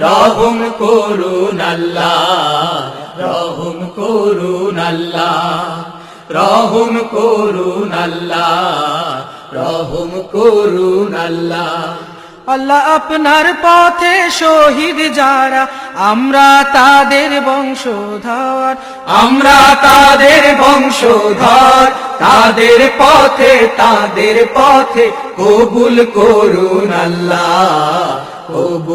রহম করুন আল্লাহ, রহম করুন আল্লাহ, রহম করুন আল্লাহ, রহম করুন আল্লাহ। আল্লাহ আপনার পথে শহীদ যারা, আমরা তাদের বংশধর। আমরা তাদের বংশধর, তাদের পথে তাদের পথে কবুল করুন আল্লাহ।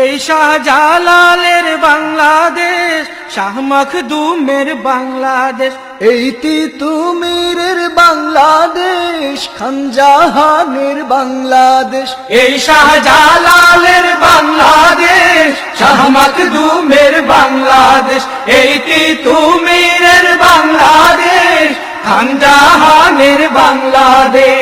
এই শাহজালালের বাংলাদেশ শাহ মখদুমের বাংলাদেশ। এই তিতুমিরের বাংলাদেশ খানজাহানের বাংলাদেশ। এই শাহজালালের বাংলাদেশ শাহ মখদুমের বাংলাদেশ। এই তিতুমিরের বাংলাদেশ খানজাহানের বাংলাদেশ।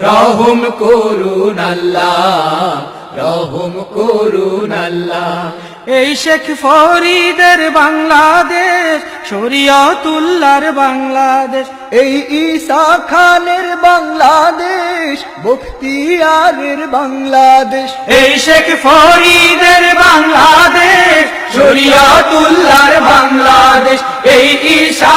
রহম করুন আল্লাহ রহম করুন আল্লাহ। এই শেখ ফরিদের বাংলাদেশ শরিয়তুল্লার বাংলাদেশ। এই ঈসা খানের বাংলাদেশ বখতিয়ারের বাংলাদেশ। এই শেখ ফরিদের বাংলাদেশ শরিয়াতুল্লাহর বাংলাদেশ। এই ঈশা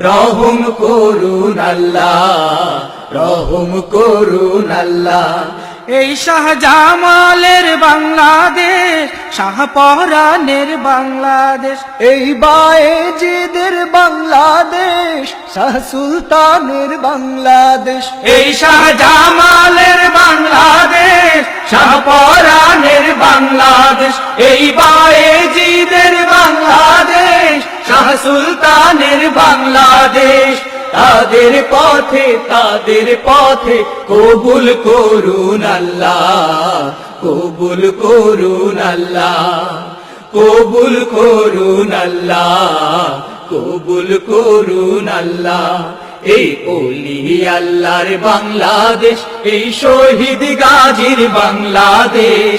রহম করুন আল্লাহ রহম করুন আল্লাহ। এই শাহজামালের বাংলাদেশ শাহপরানের বাংলাদেশ। এই বায়েজিদের বাংলাদেশ শাহ সুলতানের বাংলাদেশ। এই শাহজামালের বাংলাদেশ শাহপরানের বাংলাদেশ। এই বায়েজিদের সুলতানের বাংলাদেশ। তাদের পথে তাদের পথে কবুল করুন আল্লাহ, কবুল করুন আল্লাহ, কবুল করুন আল্লাহ, কবুল করুন আল্লাহ। এই ওলি আল্লাহর বাংলাদেশ, এই শহীদ গাজীর বাংলাদেশ